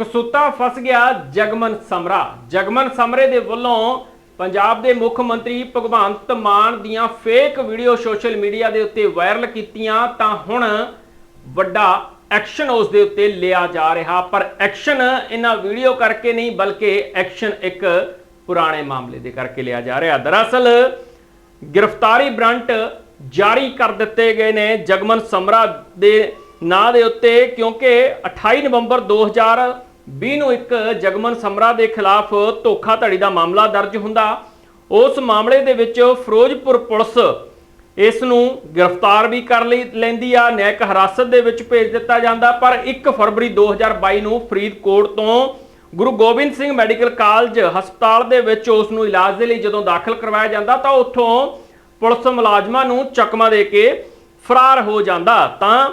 ਕਸੂਤਾ ਫਸ ਗਿਆ ਜਗਮਨ ਸਮਰਾ। ਜਗਮਨ ਸਮਰੇ ਦੇ ਵੱਲੋਂ ਪੰਜਾਬ ਦੇ ਮੁੱਖ ਮੰਤਰੀ ਭਗਵੰਤ ਮਾਨ ਦੀਆਂ ਫੇਕ ਵੀਡੀਓ ਸੋਸ਼ਲ ਮੀਡੀਆ ਦੇ ਉੱਤੇ ਵਾਇਰਲ ਕੀਤੀਆਂ, ਤਾਂ ਹੁਣ ਵੱਡਾ ਐਕਸ਼ਨ ਉਸ ਦੇ ਉੱਤੇ ਲਿਆ ਜਾ ਰਿਹਾ। ਪਰ ਐਕਸ਼ਨ ਇਹਨਾਂ ਵੀਡੀਓ ਕਰਕੇ ਨਹੀਂ, ਬਲਕਿ ਐਕਸ਼ਨ ਇੱਕ ਪੁਰਾਣੇ ਮਾਮਲੇ ਦੇ ਕਰਕੇ ਲਿਆ ਜਾ ਰਿਹਾ। ਦਰਅਸਲ, ਗ੍ਰਿਫਤਾਰੀ ਬ੍ਰਾਂਟ ਜਾਰੀ ਕਰ ਦਿੱਤੇ ਗਏ ਨੇ ਜਗਮਨ ਸਮਰਾ ਦੇ ਨਾਂ ਦੇ ਉੱਤੇ, ਕਿਉਂਕਿ 28 ਨਵੰਬਰ 2020 ਨੂੰ ਇੱਕ ਜਗਮਨ ਸਮਰਾ ਦੇ ਖਿਲਾਫ ਧੋਖਾਧੜੀ ਦਾ ਮਾਮਲਾ ਦਰਜ ਹੁੰਦਾ। ਉਸ ਮਾਮਲੇ ਦੇ ਵਿੱਚ ਫਿਰੋਜ਼ਪੁਰ ਪੁਲਿਸ ਇਸ ਨੂੰ ਗ੍ਰਿਫਤਾਰ ਵੀ ਕਰ ਲਈ ਲੈਂਦੀ ਆ। ਨਿਆਇਕ ਹਿਰਾਸਤ ਦੇ ਵਿੱਚ ਭੇਜ ਦਿੱਤਾ ਜਾਂਦਾ, ਪਰ 1 ਫਰਵਰੀ 2022 ਨੂੰ ਫਰੀਦਕੋਟ ਤੋਂ ਗੁਰੂ ਗੋਬਿੰਦ ਸਿੰਘ ਮੈਡੀਕਲ ਕਾਲਜ ਹਸਪਤਾਲ ਦੇ ਵਿੱਚ ਉਸ ਨੂੰ ਇਲਾਜ ਦੇ ਲਈ ਜਦੋਂ ਦਾਖਲ ਕਰਵਾਇਆ ਜਾਂਦਾ, ਤਾਂ ਉੱਥੋਂ ਪੁਲਿਸ ਮੁਲਾਜ਼ਮਾਂ ਨੂੰ ਚਕਮਾ ਦੇ ਕੇ ਫਰਾਰ ਹੋ ਜਾਂਦਾ। ਤਾਂ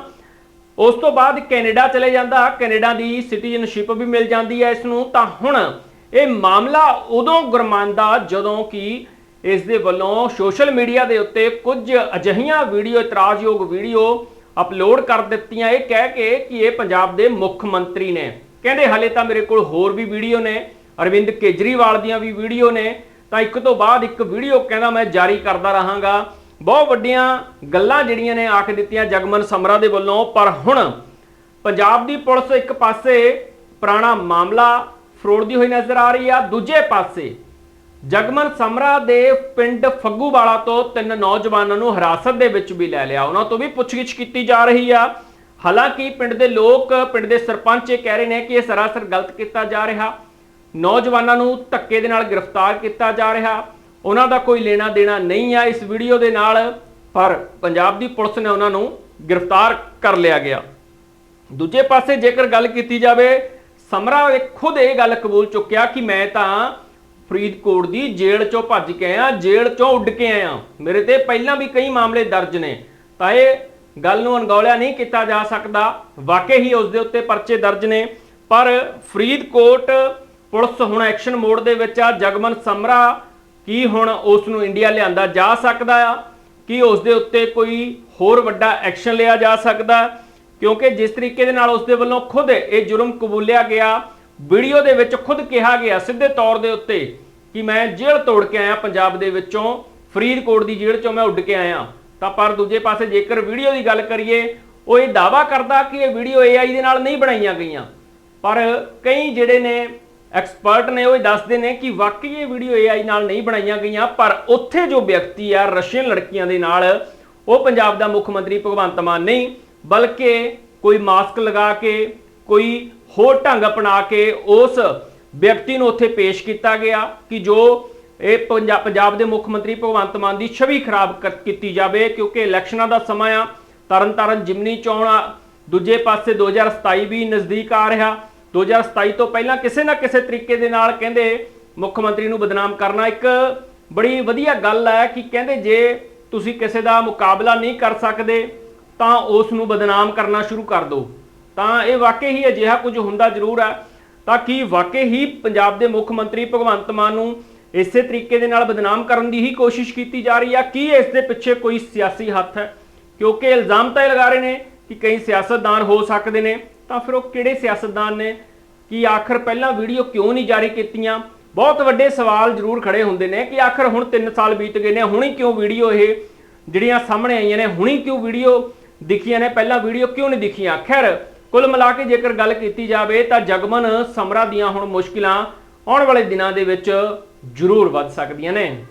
ਉਸ ਤੋਂ ਬਾਅਦ ਕੈਨੇਡਾ ਚਲੇ ਜਾਂਦਾ, ਕੈਨੇਡਾ ਦੀ ਸਿਟੀਜ਼ਨਸ਼ਿਪ ਵੀ ਮਿਲ ਜਾਂਦੀ ਹੈ ਇਸ ਨੂੰ ਤਾਂ ਹੁਣ ਇਹ ਮਾਮਲਾ ਉਦੋਂ ਗਰਮਾਂਦਾ ਜਦੋਂ ਕਿ ਇਸ ਦੇ ਵੱਲੋਂ ਸੋਸ਼ਲ ਮੀਡੀਆ ਦੇ ਉੱਤੇ ਕੁਝ ਅਜਿਹੀਆਂ ਵੀਡੀਓ, ਇਤਰਾਜ਼ਯੋਗ ਵੀਡੀਓ ਅਪਲੋਡ ਕਰ ਦਿੱਤੀਆਂ। ਇਹ ਕਹਿ ਕੇ ਕਿ ਇਹ ਪੰਜਾਬ ਦੇ ਮੁੱਖ ਮੰਤਰੀ ਨੇ। ਕਹਿੰਦੇ ਹਲੇ ਤਾਂ ਮੇਰੇ ਕੋਲ ਹੋਰ ਵੀ ਵੀਡੀਓ ਨੇ, ਅਰਵਿੰਦ ਕੇਜਰੀਵਾਲ ਦੀਆਂ ਵੀ ਵੀਡੀਓ ਨੇ। ਤਾਂ ਇੱਕ ਤੋਂ ਬਾਅਦ ਇੱਕ ਵੀਡੀਓ ਕਹਿੰਦਾ ਮੈਂ ਜਾਰੀ ਕਰਦਾ ਰਹਾਂਗਾ। ਬਹੁਤ ਵੱਡੀਆਂ ਗੱਲਾਂ ਜਿਹੜੀਆਂ ਨੇ ਆਖ ਦਿੱਤੀਆਂ ਜਗਮਨ ਸਮਰਾ ਦੇ ਵੱਲੋਂ, ਪਰ ਹੁਣ ਪੰਜਾਬ ਦੀ ਪੁਲਿਸ ਇੱਕ ਪਾਸੇ ਪੁਰਾਣਾ ਮਾਮਲਾ ਫਰੋੜਦੀ ਹੋਈ ਨਜ਼ਰ ਆ ਰਹੀ ਆ, ਦੂਜੇ ਪਾਸੇ ਜਗਮਨ ਸਮਰਾ ਦੇ ਪਿੰਡ ਫੱਗੂਵਾਲਾ ਤੋਂ ਤਿੰਨ ਨੌਜਵਾਨਾਂ ਨੂੰ ਹਿਰਾਸਤ ਦੇ ਵਿੱਚ ਵੀ ਲੈ ਲਿਆ। ਉਹਨਾਂ ਤੋਂ ਵੀ ਪੁੱਛਗਿੱਛ ਕੀਤੀ ਜਾ ਰਹੀ ਆ। ਹਾਲਾਂਕਿ ਪਿੰਡ ਦੇ ਲੋਕ, ਪਿੰਡ ਦੇ ਸਰਪੰਚ ਇਹ ਕਹਿ ਰਹੇ ਨੇ ਕਿ ਇਹ ਸਰਾਸਰ ਗਲਤ ਕੀਤਾ ਜਾ ਰਿਹਾ। ਨੌਜਵਾਨਾਂ ਨੂੰ ਧੱਕੇ ਦੇ ਨਾਲ ਗ੍ਰਿਫਤਾਰ ਕੀਤਾ ਜਾ ਰਿਹਾ। ਉਹਨਾਂ ਦਾ ਕੋਈ ਲੈਣਾ ਦੇਣਾ ਨਹੀਂ ਆ ਇਸ ਵੀਡੀਓ ਦੇ ਨਾਲ, ਪਰ ਪੰਜਾਬ ਦੀ ਪੁਲਿਸ ਨੇ ਉਹਨਾਂ ਨੂੰ ਗ੍ਰਿਫਤਾਰ ਕਰ ਲਿਆ ਗਿਆ। ਦੂਜੇ ਪਾਸੇ ਜੇਕਰ ਗੱਲ ਕੀਤੀ ਜਾਵੇ, ਸਮਰਾ ਖੁਦ ਇਹ ਗੱਲ ਕਬੂਲ ਚੁੱਕਿਆ ਕਿ ਮੈਂ ਤਾਂ ਫਰੀਦਕੋਟ ਦੀ ਜੇਲ੍ਹ ਚੋਂ ਭੱਜ ਕੇ ਆਇਆ, ਜੇਲ੍ਹ ਚੋਂ ਉੱਡ ਕੇ ਆਇਆ। ਮੇਰੇ ਤੇ ਪਹਿਲਾਂ ਵੀ ਕਈ ਮਾਮਲੇ ਦਰਜ ਨੇ, ਤਾਂ ਇਹ ਗੱਲ ਨੂੰ ਅਣਗੌਲਿਆ ਨਹੀਂ ਕੀਤਾ ਜਾ ਸਕਦਾ। ਵਾਕਈ ਹੀ ਉਸ ਦੇ ਉੱਤੇ ਪਰਚੇ ਦਰਜ ਨੇ, ਪਰ ਫਰੀਦਕੋਟ ਪੁਲਿਸ ਹੁਣ ਐਕਸ਼ਨ ਮੋਡ ਦੇ ਵਿੱਚ ਆ। ਜਗਮਨ ਸਮਰਾ ਕੀ ਹੁਣ ਉਸ ਨੂੰ ਇੰਡੀਆ ਲਿਆਂਦਾ ਜਾ ਸਕਦਾ ਆ? ਕੀ ਉਸ ਦੇ ਉੱਤੇ ਕੋਈ ਹੋਰ ਵੱਡਾ ਐਕਸ਼ਨ ਲਿਆ ਜਾ ਸਕਦਾ? ਕਿਉਂਕਿ ਜਿਸ ਤਰੀਕੇ ਦੇ ਨਾਲ ਉਸ ਦੇ ਵੱਲੋਂ ਖੁਦ ਇਹ ਜੁਰਮ ਕਬੂਲਿਆ ਗਿਆ, ਵੀਡੀਓ ਦੇ ਵਿੱਚ ਖੁਦ ਕਿਹਾ ਗਿਆ ਸਿੱਧੇ ਤੌਰ ਦੇ ਉੱਤੇ ਕਿ ਮੈਂ ਜੇਲ੍ਹ ਤੋੜ ਕੇ ਆਇਆ ਪੰਜਾਬ ਦੇ ਵਿੱਚੋਂ, ਫਰੀਦਕੋਟ ਦੀ ਜੇਲ੍ਹ ਚੋਂ ਮੈਂ ਉੱਡ ਕੇ ਆਇਆ। ਤਾਂ ਪਰ ਦੂਜੇ ਪਾਸੇ ਜੇਕਰ ਵੀਡੀਓ ਦੀ ਗੱਲ ਕਰੀਏ, ਉਹ ਇਹ ਦਾਵਾ ਕਰਦਾ ਕਿ ਇਹ ਵੀਡੀਓ AI ਦੇ ਨਾਲ ਨਹੀਂ ਬਣਾਈਆਂ ਗਈਆਂ। ਪਰ ਕਈ ਜਿਹੜੇ ਨੇ ਐਕਸਪਰਟ ਨੇ ਉਹ ਇਹ ਦੱਸਦੇ ਨੇ ਕਿ ਵਾਕਈ ਇਹ ਵੀਡੀਓ AI ਨਾਲ ਨਹੀਂ ਬਣਾਈਆਂ ਗਈਆਂ, ਪਰ ਉੱਥੇ ਜੋ ਵਿਅਕਤੀ ਆ, ਰਸ਼ੀਅਨ ਲੜਕੀਆਂ ਦੇ ਨਾਲ, ਉਹ ਪੰਜਾਬ ਦਾ ਮੁੱਖ ਮੰਤਰੀ ਭਗਵੰਤ ਮਾਨ ਨਹੀਂ, ਬਲਕਿ ਕੋਈ ਮਾਸਕ ਲਗਾ ਕੇ, ਕੋਈ ਹੋਰ ਢੰਗ ਅਪਣਾ ਕੇ ਉਸ ਵਿਅਕਤੀ ਨੂੰ ਉੱਥੇ ਪੇਸ਼ ਕੀਤਾ ਗਿਆ ਕਿ ਜੋ ਇਹ ਪੰਜਾਬ ਦੇ ਮੁੱਖ ਮੰਤਰੀ ਭਗਵੰਤ ਮਾਨ ਦੀ ਛਵੀ ਖਰਾਬ ਕੀਤੀ ਜਾਵੇ, ਕਿਉਂਕਿ ਇਲੈਕਸ਼ਨਾਂ ਦਾ ਸਮਾਂ ਆ, ਤਰਨਤਾਰਨ ਜਿਮਨੀ ਚੋਣ ਆ, ਦੂਜੇ ਪਾਸੇ 2027 ਵੀ ਨਜ਼ਦੀਕ ਆ ਰਿਹਾ 2027 ਤੋਂ ਪਹਿਲਾਂ ਕਿਸੇ ਨਾ ਕਿਸੇ ਤਰੀਕੇ ਦੇ ਨਾਲ ਕਹਿੰਦੇ ਮੁੱਖ ਮੰਤਰੀ ਨੂੰ ਬਦਨਾਮ ਕਰਨਾ ਇੱਕ ਬੜੀ ਵਧੀਆ ਗੱਲ ਹੈ ਕਿ ਕਹਿੰਦੇ ਜੇ ਤੁਸੀਂ ਕਿਸੇ ਦਾ ਮੁਕਾਬਲਾ ਨਹੀਂ ਕਰ ਸਕਦੇ, ਤਾਂ ਉਸ ਨੂੰ ਬਦਨਾਮ ਕਰਨਾ ਸ਼ੁਰੂ ਕਰ ਦਿਓ। ਤਾਂ ਇਹ ਵਾਕਈ ਹੀ ਅਜਿਹਾ ਕੁਝ ਹੁੰਦਾ ਜ਼ਰੂਰ ਹੈ। ਤਾਂ ਕੀ ਵਾਕਈ ਹੀ ਪੰਜਾਬ ਦੇ ਮੁੱਖ ਮੰਤਰੀ ਭਗਵੰਤ ਮਾਨ ਨੂੰ ਇਸੇ ਤਰੀਕੇ ਦੇ ਨਾਲ ਬਦਨਾਮ ਕਰਨ ਦੀ ਹੀ ਕੋਸ਼ਿਸ਼ ਕੀਤੀ ਜਾ ਰਹੀ ਹੈ? ਕੀ ਇਸ ਦੇ ਪਿੱਛੇ ਕੋਈ ਸਿਆਸੀ ਹੱਥ ਹੈ? ਕਿਉਂਕਿ ਇਲਜ਼ਾਮ ਤਾਂ ਇਹ ਲਗਾ ਰਹੇ ਨੇ ਕਿ ਕਈ ਸਿਆਸਤਦਾਨ ਹੋ ਸਕਦੇ ਨੇ। ਤਾਂ ਫਿਰ ਉਹ ਕਿਹੜੇ ਸਿਆਸਤਦਾਨ ਨੇ? ਕਿ ਆਖਰ ਪਹਿਲਾਂ ਵੀਡੀਓ ਕਿਉਂ ਨਹੀਂ ਜਾਰੀ ਕੀਤੀਆਂ? ਬਹੁਤ ਵੱਡੇ ਸਵਾਲ ਜ਼ਰੂਰ ਖੜੇ ਹੁੰਦੇ ਨੇ ਕਿ ਆਖਰ ਹੁਣ 3 ਸਾਲ ਬੀਤ ਗਏ ਨੇ, ਹੁਣੀ ਕਿਉਂ ਵੀਡੀਓ ਇਹ ਜਿਹੜੀਆਂ ਸਾਹਮਣੇ ਆਈਆਂ ਨੇ, ਹੁਣੀ ਕਿਉਂ ਵੀਡੀਓ ਦਿਖੀਆਂ ਨੇ? ਪਹਿਲਾਂ ਵੀਡੀਓ ਕਿਉਂ ਨਹੀਂ ਦਿਖੀਆਂ? ਖੈਰ, ਕੁੱਲ ਮਿਲਾ ਕੇ ਜੇਕਰ ਗੱਲ ਕੀਤੀ ਜਾਵੇ ਤਾਂ ਜਗਮਨ ਸਮਰਾ ਦੀਆਂ ਹੁਣ ਮੁਸ਼ਕਿਲਾਂ ਆਉਣ ਵਾਲੇ ਦਿਨਾਂ ਦੇ ਵਿੱਚ ਜ਼ਰੂਰ ਵੱਧ ਸਕਦੀਆਂ ਨੇ।